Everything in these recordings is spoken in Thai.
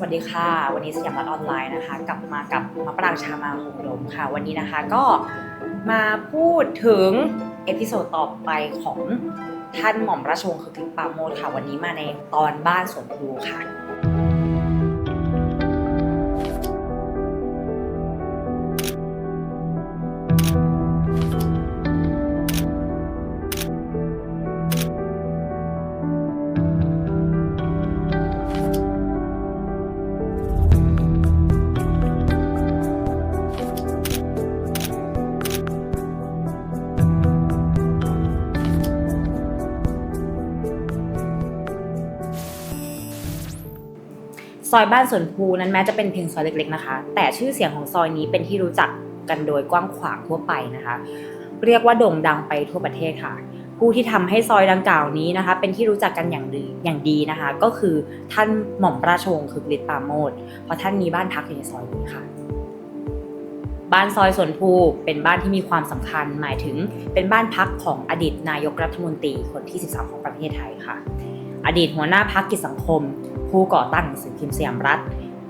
สวัสดีค่ะ วันนี้สยามรัฐออนไลน์นะคะ กลับมากับมะปรางชามาหงลมค่ะ วันนี้นะคะก็มาพูดถึงเอพิโซดต่อไปของท่านหม่อมราชวงศ์คึกฤทธิ์ปาโมทค่ะ วันนี้มาในตอนบ้านสวนพลูค่ะ ซอยบ้านสวนภูนั้นแม้จะเป็นเพียงซอยเล็กๆนะคะ แต่ชื่อเสียงของซอยนี้เป็นที่รู้จักกันโดยกว้างขวางทั่วไปนะคะ เรียกว่าโด่งดังไปทั่วประเทศค่ะ ผู้ที่ทำให้ซอยดังกล่าวนี้นะคะ เป็นที่รู้จักกันอย่างดีอย่างดีนะคะ ก็คือท่านหม่อมราชวงศ์คึกฤทธิ์ปาโมทเพราะท่านมีบ้านพักอยู่ในซอยนี้ค่ะบ้านซอยสวนภูเป็นบ้านที่มีความสำคัญ หมายถึงเป็นบ้านพักของอดีตนายกรัฐมนตรีคนที่ 13 ของประเทศไทยค่ะ อดีตหัวหน้าพักกิจสังคม ผู้ก่อตั้งหนังสือพิมพ์สยามรัฐ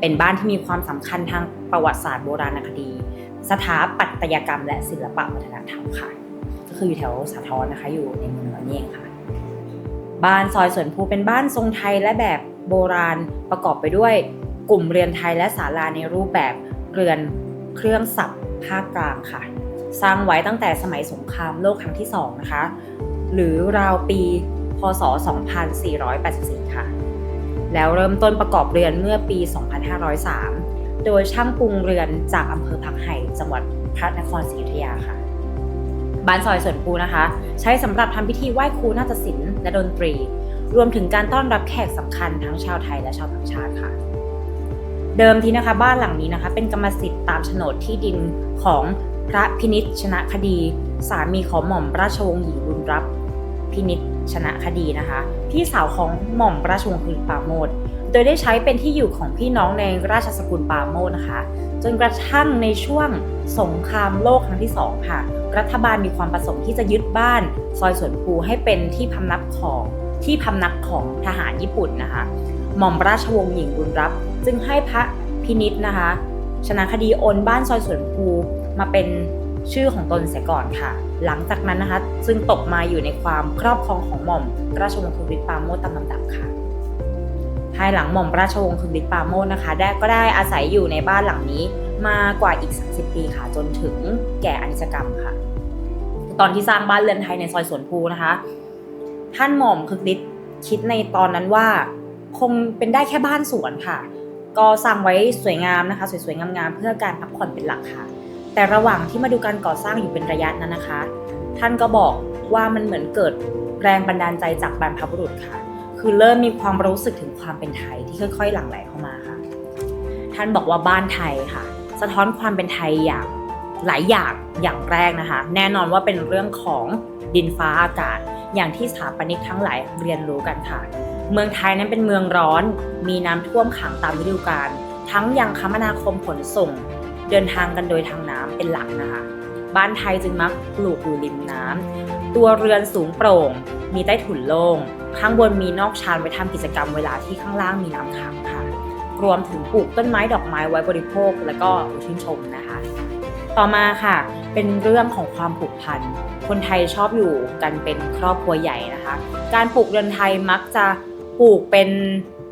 เป็นบ้านที่มีความสำคัญทางประวัติศาสตร์โบราณคดี สถาปัตยกรรม และศิลปะวัฒนธรรมค่ะ ก็คืออยู่แถวสาทรนะคะ อยู่ในเมืองเรานี่เองค่ะ บ้านซอยสวนภูเป็นบ้านทรงไทยและแบบโบราณประกอบไปด้วยกลุ่มเรือนไทยและศาลาในรูปแบบเรือนเครื่องสับภาคกลางค่ะ สร้างไว้ตั้งแต่สมัยสงครามโลกครั้งที่สองนะคะ หรือราวปี พศ 2484 ค่ะ แล้วเริ่มต้นประกอบเรือนเมื่อปี 2503 โดยช่างปรุงเรือนจากอำเภอพักไห่จังหวัดพระนครศรีอยุธยาค่ะบ้านซอยสวนปูนะคะ ใช้สำหรับทำพิธีไหว้ครูนาฏศิลป์และดนตรี รวมถึงการต้อนรับแขกสำคัญทั้งชาวไทยและชาวต่างชาติค่ะ เดิมทีนะคะบ้านหลังนี้นะคะ เป็นกรรมสิทธิ์ตามโฉนดที่ดินของพระพินิษชนะคดี สามีของหม่อมราชวงศ์หญิงบุญรับพินิษ ชนะคดีนะคะ พี่สาวของหม่อมราชวงศ์คือปาโมทโดยได้ใช้เป็นที่อยู่ของพี่น้องในราชสกุลปาโมทนะคะ จนกระทั่งในช่วงสงครามโลกครั้งที่สองค่ะ รัฐบาลมีความประสงค์ที่จะยึดบ้าน ซอยสวนภูให้เป็นที่พำนักของที่พำนักของทหารญี่ปุ่นนะคะ หม่อมราชวงศ์หญิงบุญรับ จึงให้พระพินิษนะคะ ชนะคดีโอนบ้านซอยสวนภูมาเป็น ชื่อของตนเสียก่อนค่ะ หลังจากนั้นนะคะจึงตกมาอยู่ในความครอบครองของหม่อมราชวงศ์คึกฤทธิ์ปาโมทตามลำดับค่ะ ภายหลังหม่อมราชวงศ์คึกฤทธิ์ปาโมทนะคะ ได้ก็ได้อาศัยอยู่ในบ้านหลังนี้มากว่าอีก 30 ปีค่ะ จนถึงแก่อนิจกรรมค่ะ ตอนที่สร้างบ้านเรือนไทยในซอยสวนภูนะคะ ท่านหม่อมคึกฤทธิ์คิดในตอนนั้นว่าคงเป็นได้แค่บ้านสวนค่ะ ก็สร้างไว้สวยงามนะคะ สวยๆงามๆเพื่อการพักผ่อนเป็นหลักค่ะ แต่ระหว่างที่มาดูการก่อสร้างอยู่เป็นระยะนั้นนะคะ ท่านก็บอกว่ามันเหมือนเกิดแรงบันดาลใจจากบรรพบุรุษค่ะ คือเริ่มมีความรู้สึกถึงความเป็นไทยที่ค่อยๆ หลั่งไหลเข้ามาค่ะ ท่านบอกว่าบ้านไทยค่ะ สะท้อนความเป็นไทยอย่างหลายอย่างอย่างแรกนะคะ แน่นอนว่าเป็นเรื่องของดินฟ้าอากาศ อย่างที่สถาปนิกทั้งหลายเรียนรู้กันค่ะ เมืองไทยนั้นเป็นเมืองร้อน มีน้ำท่วมขังตามฤดูกาลทั้งยังคมนาคมขนส่ง เดินทางกันโดยทางน้ำเป็นหลักนะคะ บ้านไทยจึงมักปลูกอยู่ริมน้ำตัวเรือนสูงโปร่ง มีใต้ถุนโล่ง ข้างบนมีนอกชานไว้ทำกิจกรรมเวลาที่ข้างล่างมีน้ำขังค่ะ รวมถึงปลูกต้นไม้ดอกไม้ไว้บริโภคแล้วก็ชื่นชมนะคะ ต่อมาค่ะ เป็นเรื่องของความผูกพัน คนไทยชอบอยู่กันเป็นครอบครัวใหญ่นะคะ การปลูกเรือนไทยมักจะปลูกเป็น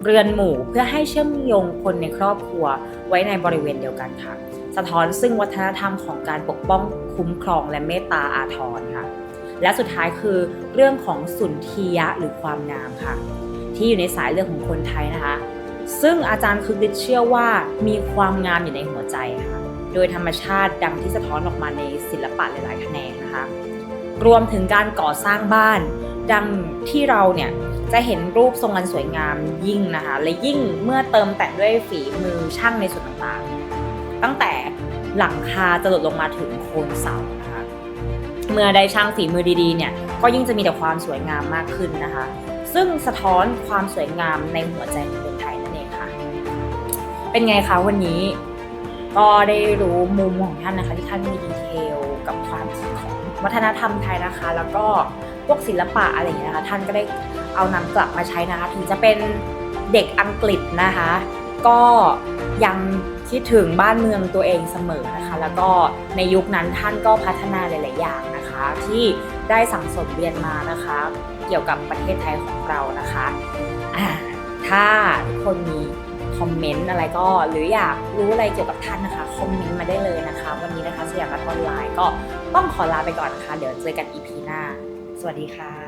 เรือนหมู่เพื่อให้เชื่อมโยงคนในครอบครัวไว้ในบริเวณเดียวกันค่ะ สะท้อนซึ่งวัฒนธรรมของการปกป้องคุ้มครองและเมตตาอาทรค่ะ และสุดท้ายคือเรื่องของสุนทรียะหรือความงามค่ะ ที่อยู่ในสายเลือดของคนไทยนะคะ ซึ่งอาจารย์คึกฤทธิ์เชื่อว่ามีความงามอยู่ในหัวใจค่ะ โดยธรรมชาติดังที่สะท้อนออกมาในศิลปะหลายๆแขนงนะคะ รวมถึงการก่อสร้างบ้าน ดังที่เราเนี่ยจะเห็นรูปทรงอันสวยงามยิ่งนะคะ และยิ่งเมื่อเติมแต่งด้วยฝีมือช่างในส่วนต่างๆ ตั้งแต่หลังคาจะหลดลงมาถึงโคนเสานะคะเมื่อได้ช่างฝีมือดีๆเนี่ยก็ยิ่งจะมีแต่ความสวยงามมากขึ้นนะคะ ซึ่งสะท้อนความสวยงามในหัวใจของคนไทยนั่นเองค่ะ เป็นไงคะวันนี้ก็ได้รู้มุมของท่านนะคะที่ท่านมีดีเทลกับความคิดของวัฒนธรรมไทยนะคะ แล้วก็พวกศิลปะอะไรอย่างเงี้ยนะคะ ท่านก็ได้เอานำกลับมาใช้นะคะ ถึงจะเป็นเด็กอังกฤษนะคะ ก็ยัง คิดถึงบ้านเมืองตัวเองเสมอนะคะ แล้วก็ในยุคนั้นท่านก็พัฒนาหลาย ๆ อย่างนะคะ ที่ได้สั่งสมเรียนมานะคะ เกี่ยวกับประเทศไทยของเรานะคะอ่าถ้าคนมีคอมเมนต์อะไรก็หรืออยากรู้อะไรเกี่ยวกับท่านนะคะคอมเมนต์มาได้เลยนะคะ วันนี้นะคะสยามรัฐออนไลน์ก็ต้องขอลาไปก่อนนะคะ เดี๋ยวเจอกัน EP หน้า สวัสดีค่ะ